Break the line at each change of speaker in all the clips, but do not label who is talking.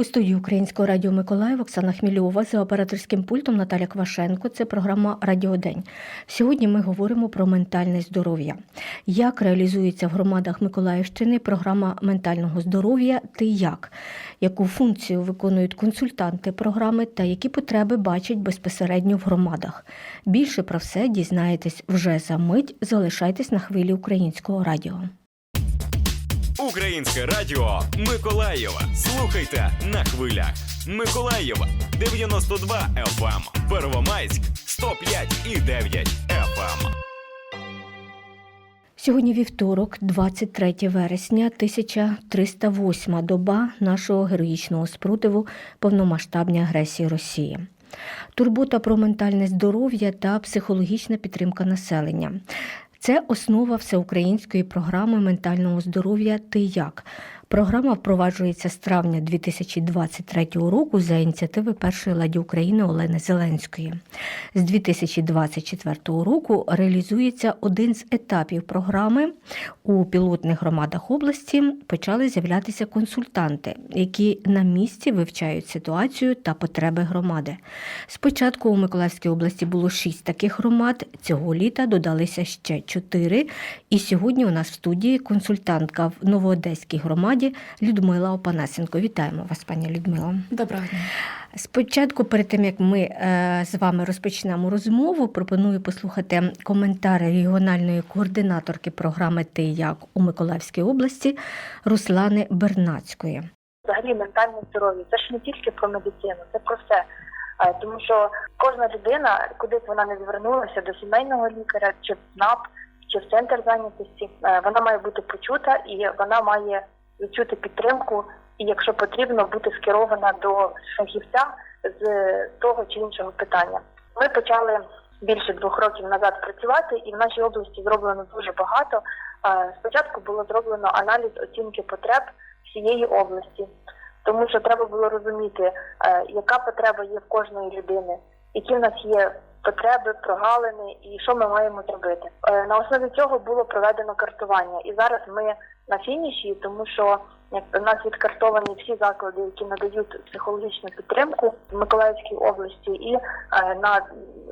У студії Українського радіо Миколаїв Оксана Хмільова за операторським пультом Наталя Квашенко. Це програма Радіодень. Сьогодні ми говоримо про ментальне здоров'я. Як реалізується в громадах Миколаївщини програма ментального здоров'я Ти як? Яку функцію виконують консультанти програми та які потреби бачать безпосередньо в громадах? Більше про все дізнаєтесь вже за мить. Залишайтесь на хвилі українського радіо.
Українське радіо Миколаєва. Слухайте на хвилях. Миколаєва 92 FM. Первомайськ 105 і 9 FM.
Сьогодні вівторок, 23 вересня, 1308 доба нашого героїчного спротиву повномасштабній агресії Росії. Турбота про ментальне здоров'я та психологічна підтримка населення. Це основа всеукраїнської програми ментального здоров'я Ти як. Програма впроваджується з травня 2023 року за ініціативи першої ладі України Олени Зеленської. З 2024 року реалізується один з етапів програми. У пілотних громадах області почали з'являтися консультанти, які на місці вивчають ситуацію та потреби громади. Спочатку у Миколаївській області було шість таких громад. Цього літа додалися ще чотири. І сьогодні у нас в студії консультантка в Новоодеській громаді Людмила Опанасенко. Вітаємо вас, пані Людмила.
Доброго дня.
Спочатку, перед тим як ми е, з вами розпочнемо розмову, пропоную послухати коментарі регіональної координаторки програми Ти як у Миколаївській області Руслани Бернацької.
взагалі ментальне здоров'я. Це ж не тільки про медицину, це про все. Е, Тому що кожна людина, куди б вона не звернулася до сімейного лікаря, чи в СНАП, чи в центр зайнятості, е, вона має бути почута і вона має відчути підтримку, і якщо потрібно, бути скерована до фахівця з того чи іншого питання. Ми почали більше двох років назад працювати, і в нашій області зроблено дуже багато. Е, Спочатку було зроблено аналіз оцінки потреб всієї області, тому що треба було розуміти, е, яка потреба є в кожної людини, які в нас є потреби, прогалини і що ми маємо зробити. Е, На основі цього було проведено картування, і зараз ми на фініші, тому що у нас відкартовані всі заклади, які надають психологічну підтримку в Миколаївській області, і е, на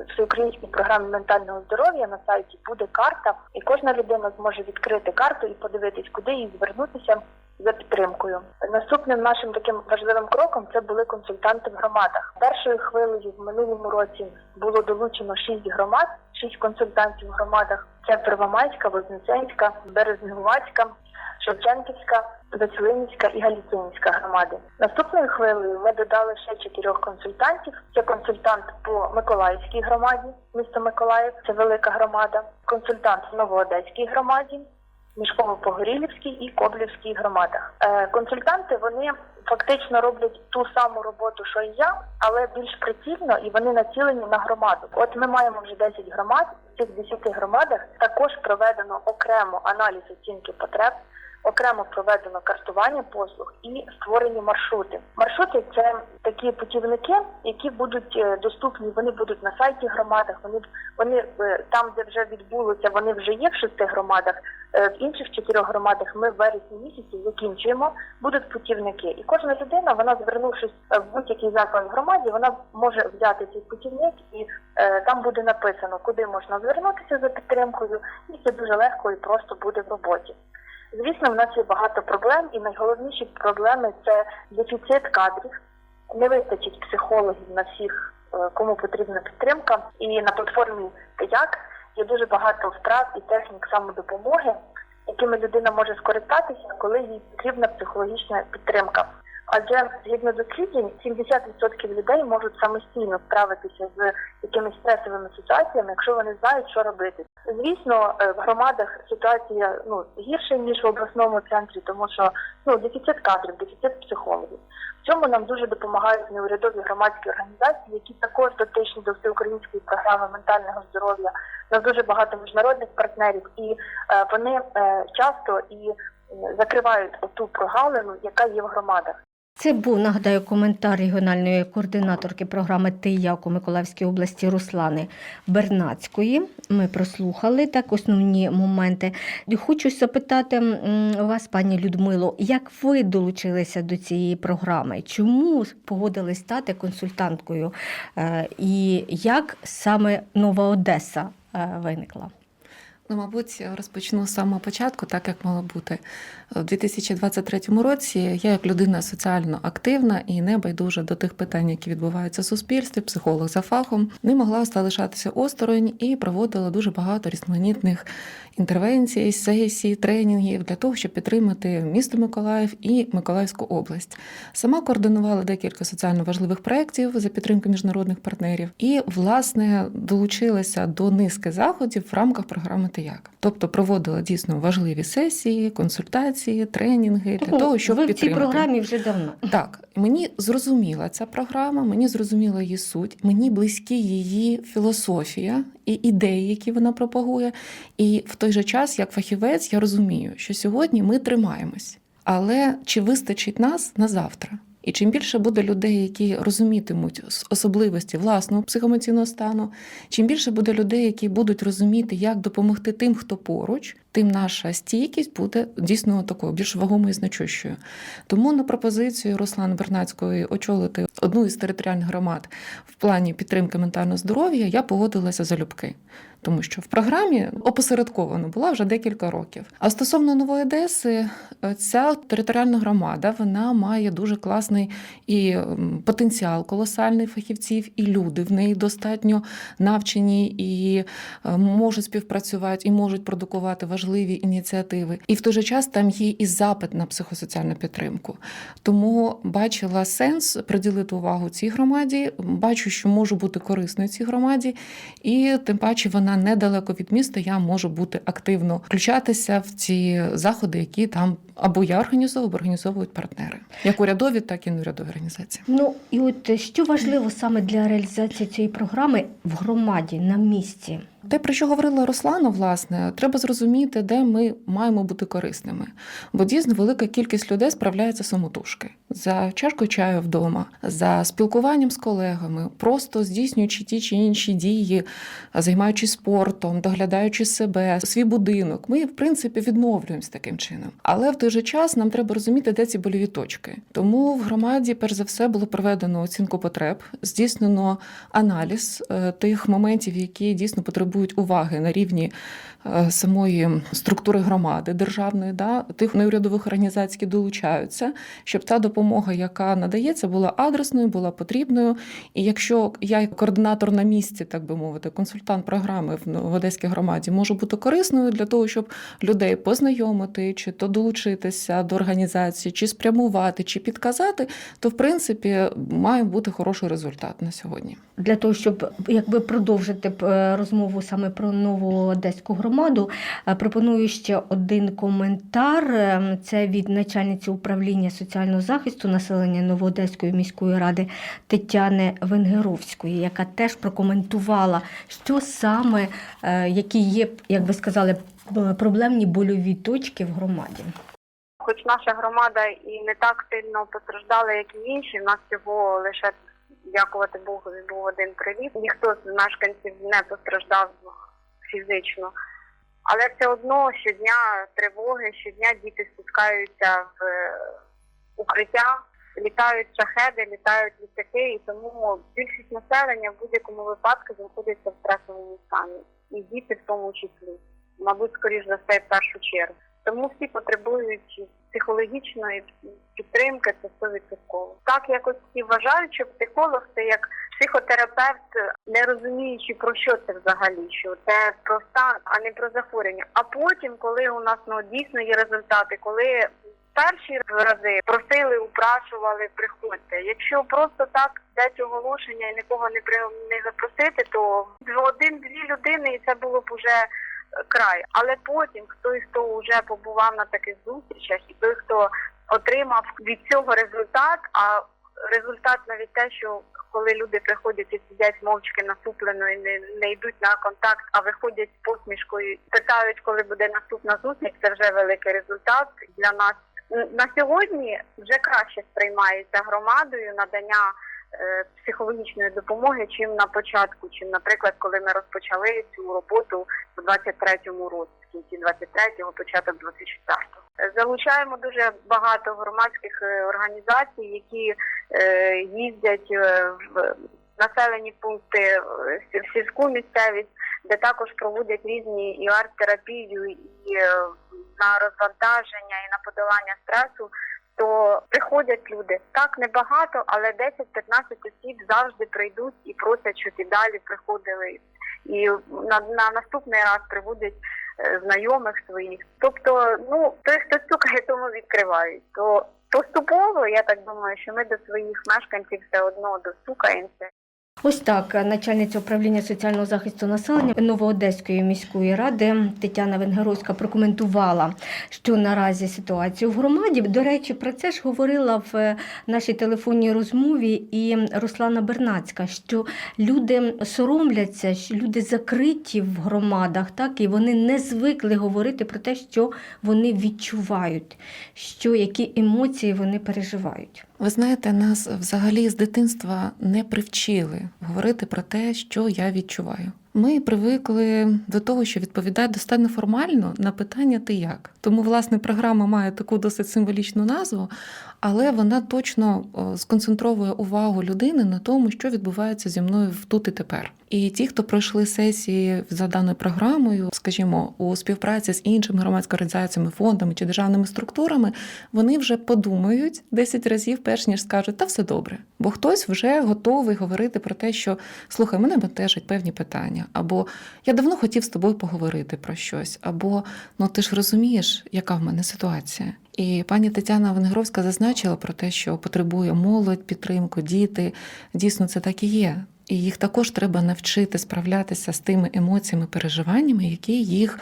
всеукраїнській програмі ментального здоров'я на сайті буде карта, і кожна людина зможе відкрити карту і подивитись, куди їй звернутися за підтримкою. Наступним нашим таким важливим кроком це були консультанти в громадах. Першою хвилею в минулому році було долучено шість громад, шість консультантів в громадах. Це Первомайська, Вознесенська, Березнегувацька, Шевченківська, Веселинівська і Галіцинська громади. Наступною хвилею ми додали ще чотирьох консультантів. Це консультант по Миколаївській громаді, місто Миколаїв, це велика громада, консультант в Новоодеській громаді, Мішково-Погорілівській і Коблівській громадах. Е, консультанти вони фактично роблять ту саму роботу, що і я, але більш прицільно і вони націлені на громаду. От ми маємо вже 10 громад. В цих 10 громадах також проведено окремо аналіз оцінки потреб. Окремо проведено картування послуг і створені маршрути. Маршрути це такі путівники, які будуть е, доступні. Вони будуть на сайті громадах. Вони вони е, там, де вже відбулося, вони вже є в шести громадах. Е, В інших чотирьох громадах ми в вересні місяці закінчуємо. Будуть путівники, і кожна людина, вона звернувшись в будь-який заклад в громаді, вона може взяти цей путівник, і е, там буде написано, куди можна звернутися за підтримкою, і це дуже легко і просто буде в роботі. Звісно, в нас є багато проблем, і найголовніші проблеми це дефіцит кадрів. Не вистачить психологів на всіх, е, кому потрібна підтримка. І на платформі як є дуже багато вправ і технік самодопомоги, якими людина може скористатися, коли їй потрібна психологічна підтримка. Адже згідно досліджень, 70% людей можуть самостійно справитися з якимись стресовими ситуаціями, якщо вони знають, що робити. Звісно, е, в громадах ситуація ну гірша ніж в обласному центрі, тому що ну дефіцит кадрів, дефіцит психологів. В цьому нам дуже допомагають неурядові громадські організації, які також дотичні до всеукраїнської програми ментального здоров'я. У нас дуже багато міжнародних партнерів, і е, вони е, часто і закривають ту прогалину, яка є в громадах.
Це був, нагадаю, коментар регіональної координаторки програми «Ти як» у Миколаївській області Руслани Бернацької. Ми прослухали так основні моменти. Хочу запитати вас, пані Людмило, як ви долучилися до цієї програми? Чому погодились стати консультанткою? Е, І як саме Нова Одеса е, виникла?
Ну, мабуть, розпочну з самого початку, так як мало бути. У 2023 році я, як людина соціально активна і не байдужа до тих питань, які відбуваються в суспільстві, психолог за фахом, не могла залишатися осторонь і проводила дуже багато різноманітних інтервенцій, сесій, тренінгів для того, щоб підтримати місто Миколаїв і Миколаївську область. Сама координувала декілька соціально важливих проєктів за підтримки міжнародних партнерів і, власне, долучилася до низки заходів в рамках програми «Тияк». Тобто проводила дійсно важливі сесії, консультації, тренінги для того, щоб
ви в цій програмі вже давно.
Так, мені зрозуміла ця програма, мені зрозуміла її суть, мені близькі її філософія і ідеї, які вона пропагує. І в той же час, як фахівець, я розумію, що сьогодні ми тримаємось. Але чи вистачить нас на завтра? І чим більше буде людей, які розумітимуть особливості власного психоемоційного стану, чим більше буде людей, які будуть розуміти, як допомогти тим, хто поруч, тим наша стійкість буде дійсно такою більш вагомою і значущою. Тому на пропозицію Руслани Бернацької очолити одну із територіальних громад в плані підтримки ментального здоров'я я погодилася залюбки. Тому що в програмі опосередковано була вже декілька років. А стосовно нової Одеси, е, ця територіальна громада вона має дуже класний і потенціал колосальний фахівців, і люди в неї достатньо навчені і е, можуть співпрацювати, і можуть продукувати важливі ініціативи. І в той же час там є і запит на психосоціальну підтримку. Тому бачила сенс приділити увагу цій громаді. Бачу, що можу бути корисною цій громаді, і тим паче вона недалеко від міста. Я можу бути активно включатися в ці заходи, які там або я організовую, або організовують партнери, як урядові, так і неурядові організації.
Ну і от е, що важливо саме для реалізації цієї програми в громаді на місці?
Те, про що говорила Руслана, власне, треба зрозуміти, де ми маємо бути корисними. Бо дійсно велика кількість людей справляється самотужки за чашкою чаю вдома, за спілкуванням з колегами, просто здійснюючи ті чи інші дії, займаючись спортом, доглядаючи себе, свій будинок. Ми, в принципі, відновлюємось таким чином. Але в той же час нам треба розуміти, де ці больові точки. Тому в громаді, перш за все, було проведено оцінку потреб, здійснено аналіз е, тих моментів, які дійсно потребують уваги на рівні самої структури громади державної, да, тих неурядових організацій, які долучаються, щоб та допомога, яка надається, була адресною, була потрібною. І якщо я, координатор на місці, так би мовити, консультант програми в в Одеській громаді, можу бути корисною для того, щоб людей познайомити, чи то долучитися до організації, чи спрямувати, чи підказати, то в принципі має бути хороший результат на сьогодні.
Для того, щоб якби продовжити е, розмову саме про нову одеську громаду, е, пропоную ще один коментар. Е, Це від начальниці управління соціального захисту населення Новоодеської міської ради Тетяни Венгеровської, яка теж прокоментувала, що саме е, які є, як ви сказали, проблемні больові точки в громаді.
Хоч наша громада і не так сильно постраждала, як і інші, в нас всього лише дякувати Богу був один приліт. Ніхто з мешканців не постраждав фізично. Але все одно щодня тривоги, щодня діти спускаються в е, укриття, літають шахеди, літають літаки, і тому більшість населення в будь-якому випадку знаходиться в стресовому стані. І діти в тому числі. Мабуть, скоріш за все, в першу чергу. Тому всі потребують психологічної підтримки, це 100%. Так якось всі вважають, що психолог це як психотерапевт, не розуміючи про що це взагалі, що це про стан, а не про захворювання. А потім, коли у нас ну дійсно є результати, коли перші рази просили, упрашували, приходьте. Якщо просто так дати оголошення і нікого не при не запросити, то один-дві людини і це було б уже край. Але потім хтось, хто вже побував на таких зустрічах, і той, хто отримав від цього результат, а результат навіть те, що коли люди приходять і сидять мовчки насуплено і не, не йдуть на контакт, а виходять з посмішкою, питають, коли буде наступна зустріч, це вже великий результат для нас. На сьогодні вже краще сприймається громадою надання психологічної допомоги, чим на початку, чим, наприклад, коли ми розпочали цю роботу у 23-му році, в кінці 23-го, початок 24-го. Е, Залучаємо дуже багато громадських е, організацій, які е, їздять е, в населені пункти, е, в сільську місцевість, де також проводять різні і арт-терапію, і е, на розвантаження, і на подолання стресу то приходять люди. Так небагато, але 10-15 осіб завжди прийдуть і просять, щоб і далі приходили. І на, на наступний раз приводять е, знайомих своїх. Тобто, ну той, хто стукає, тому відкривають. То поступово я так думаю, що ми до своїх мешканців все одно достукаємося.
Ось так, начальниця управління соціального захисту населення Новоодеської міської ради Тетяна Венгеровська прокоментувала, що наразі ситуацію в громаді. До речі, про це ж говорила в е, нашій телефонній розмові і Руслана Бернацька, що люди соромляться, що люди закриті в громадах, так і вони не звикли говорити про те, що вони відчувають, що які емоції вони переживають.
Ви знаєте, нас взагалі з дитинства не привчили говорити про те, що я відчуваю. Ми привикли до того, що відповідає достатньо формально на питання ти як. Тому, власне, програма має таку досить символічну назву, але вона точно о, сконцентровує увагу людини на тому, що відбувається зі мною в тут і тепер. І ті, хто пройшли сесії за даною програмою, скажімо, у співпраці з іншими громадськими організаціями, фондами чи державними структурами, вони вже подумають 10 разів, перш ніж скажуть, та все добре. Бо хтось вже готовий говорити про те, що слухай, мене бентежать певні питання, або я давно хотів з тобою поговорити про щось, або ну ти ж розумієш, яка в мене ситуація. І пані Тетяна Венгровська зазначила про те, що потребує молодь, підтримку, діти. Дійсно, це так і є. І їх також треба навчити справлятися з тими емоціями, переживаннями, які їх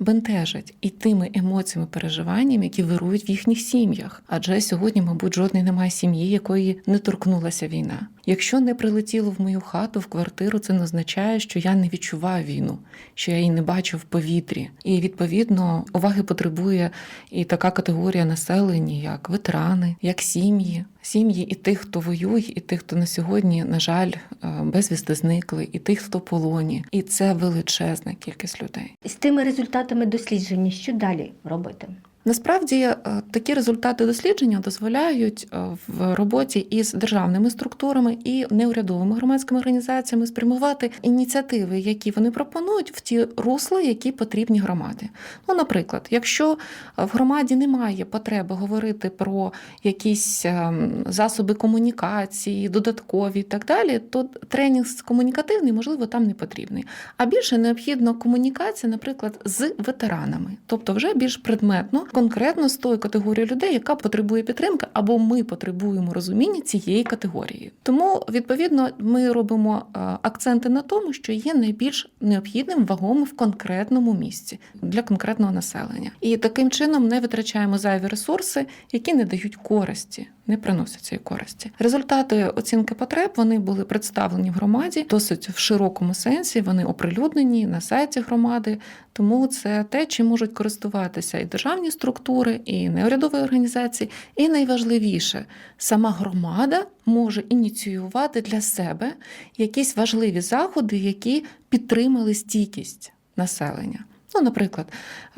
бентежать, і тими емоціями, переживаннями, які вирують в їхніх сім'ях. Адже сьогодні, мабуть, жодної немає сім'ї, якої не торкнулася війна. Якщо не прилетіло в мою хату, в квартиру, це не означає, що я не відчуваю війну, що я її не бачу в повітрі. І відповідно уваги потребує і така категорія населення, як ветерани, як сім'ї. Сім'ї і тих, хто воює, і тих, хто на сьогодні, на жаль, е, безвісти зникли, і тих, хто в полоні. І це величезна кількість людей.
З тими результатами дослідження, що далі робити?
Насправді е, такі результати дослідження дозволяють е, в роботі із державними структурами і неурядовими громадськими організаціями спрямувати ініціативи, які вони пропонують, в ті русла, які потрібні громаді. Ну, наприклад, якщо в громаді немає потреби говорити про якісь ем, засоби комунікації, додаткові і так далі, то тренінг комунікативний, можливо, там не потрібний. А більше необхідна комунікація, наприклад, з ветеранами, тобто вже більш предметно, конкретно з тою категорією людей, яка потребує підтримки, або ми потребуємо розуміння цієї категорії. Тому, відповідно, ми робимо е, акценти на тому, що є найбільш необхідним вагомим в конкретному місці для конкретного населення. І таким чином не витрачаємо зайві ресурси, які не дають користі. Не приносять цієї користі. Результати оцінки потреб вони були представлені в громаді досить в широкому сенсі. Вони оприлюднені на сайті громади. Тому це те, чим можуть користуватися і державні структури, і неурядові організації. І найважливіше, сама громада може ініціювати для себе якісь важливі заходи, які підтримали стійкість населення. Ну, наприклад,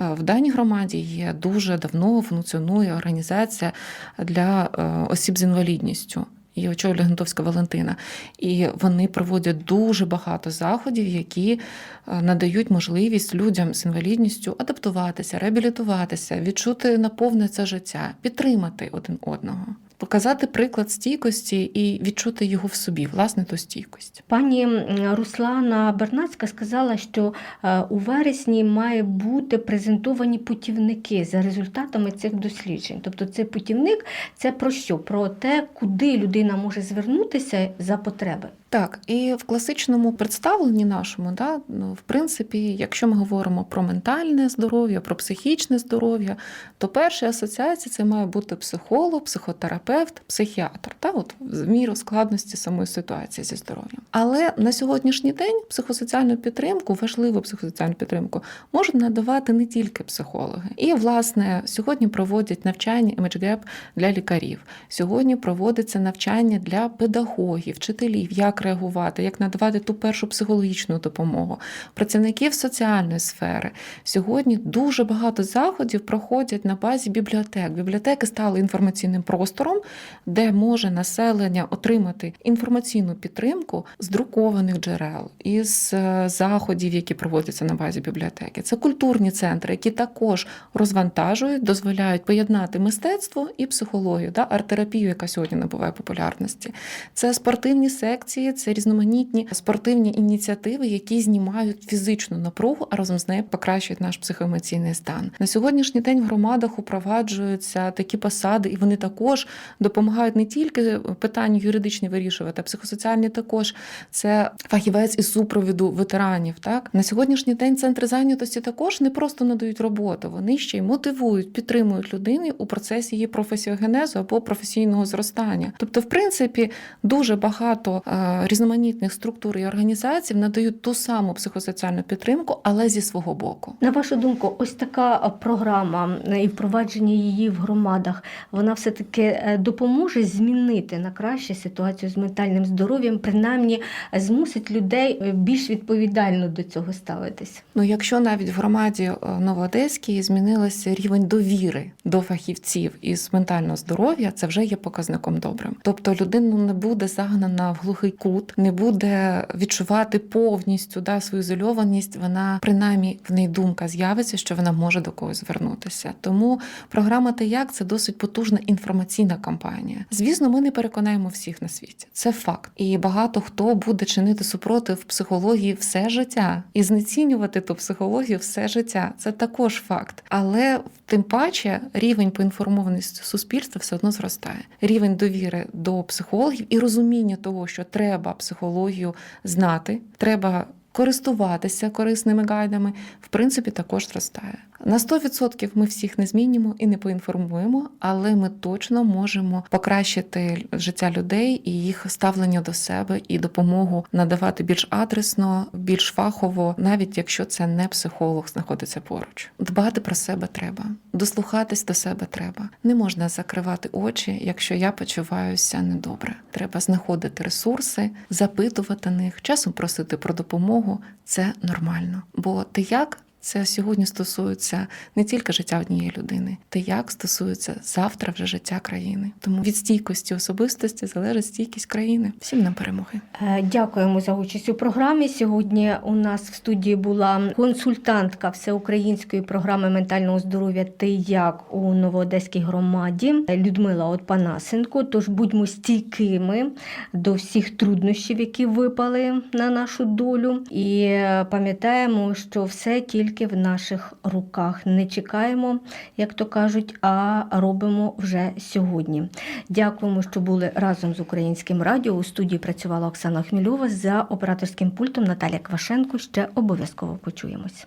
е, в даній громаді є дуже давно функціонує організація для е, осіб з інвалідністю. Її очолює Гнатовська Валентина, і вони проводять дуже багато заходів, які е, надають можливість людям з інвалідністю адаптуватися, реабілітуватися, відчути наповне це життя, підтримати один одного, показати приклад стійкості і відчути його в собі, власне, ту стійкость.
Пані Руслана Бернацька сказала, що е, у вересні має бути презентовані путівники за результатами цих досліджень. Тобто цей путівник це про що? Про те, куди людина може звернутися за потреби.
Так, і в класичному представленні нашому, да, ну, в принципі, якщо ми говоримо про ментальне здоров'я, про психічне здоров'я, то перша асоціація це має бути психолог, психотерапевт, психіатр, та, от, в міру складності самої ситуації зі здоров'ям. Але на сьогоднішній день психосоціальну підтримку, важливу психосоціальну підтримку, можуть надавати не тільки психологи. І, власне, сьогодні проводять навчання ImageGap для лікарів. Сьогодні проводиться навчання для педагогів, вчителів, як реагувати, як надавати ту першу психологічну допомогу, працівників соціальної сфери. Сьогодні дуже багато заходів проходять на базі бібліотек. Бібліотеки стали інформаційним простором, де може населення отримати інформаційну підтримку з друкованих джерел, із е, заходів, які проводяться на базі бібліотеки. Це культурні центри, які також розвантажують, дозволяють поєднати мистецтво і психологію, да, арт-терапію, яка сьогодні набуває популярності. Це спортивні секції, це різноманітні спортивні ініціативи, які знімають фізичну напругу, а разом з нею покращують наш психоемоційний стан. На сьогоднішній день в громадах упроваджуються такі посади, і вони також допомагають не тільки питання юридичні вирішувати, а психосоціальні також. Це фахівець із супровіду ветеранів. Так на сьогоднішній день центри зайнятості також не просто надають роботу, вони ще й мотивують, підтримують людини у процесі її професіогенезу або професійного зростання. Тобто, в принципі, дуже багато е, різноманітних структур і організацій надають ту саму психосоціальну підтримку, але зі свого боку.
На вашу думку, ось така програма е, і впровадження її в громадах, вона все-таки е, допоможе змінити на краще ситуацію з ментальним здоров'ям, принаймні е, змусить людей е, більш відповідально до цього ставитись.
Ну, якщо навіть в громаді е, Новоодеській змінився рівень довіри до фахівців із ментального здоров'я, це вже є показником добрим. Тобто людина не буде загнана в глухий кут, не буде відчувати повністю да, свою ізольованість. Вона принаймні в неї думка з'явиться, що вона може до когось звернутися. Тому програма «Ти як» це досить потужна інформаційна кампанія. Звісно, ми не переконаємо всіх на світі. Це факт. І багато хто буде чинити супротив психології все життя і знецінювати ту психологію все життя. Це також факт. Але тим паче рівень поінформованості суспільства все одно зростає. Рівень довіри до психологів і розуміння того, що треба психологію знати, треба. Користуватися корисними гайдами, в принципі, також зростає. На 100% ми всіх не змінимо і не поінформуємо, але ми точно можемо покращити життя людей і їх ставлення до себе і допомогу надавати більш адресно, більш фахово, навіть якщо це не психолог знаходиться поруч. Дбати про себе треба, дослухатись до себе треба. Не можна закривати очі, якщо я почуваюся недобре. Треба знаходити ресурси, запитувати них, часом просити про допомогу. Це нормально. Бо ти як це сьогодні стосується не тільки життя однієї людини, те, як стосується завтра вже життя країни. Тому від стійкості особистості залежить стійкість країни. Всім нам перемоги.
Е, Дякуємо за участь у програмі. Сьогодні у нас в студії була консультантка всеукраїнської програми ментального здоров'я «Ти як» у Новоодеській громаді Людмила Отпанасенко. Тож будьмо стійкими до всіх труднощів, які випали на нашу долю, і пам'ятаємо, що все тільки в наших руках. Не чекаємо, як то кажуть, а робимо вже сьогодні. Дякуємо, що були разом з українським радіо. У студії працювала Оксана Хмільова за операторським пультом Наталя Квашенко. Ще обов'язково почуємось.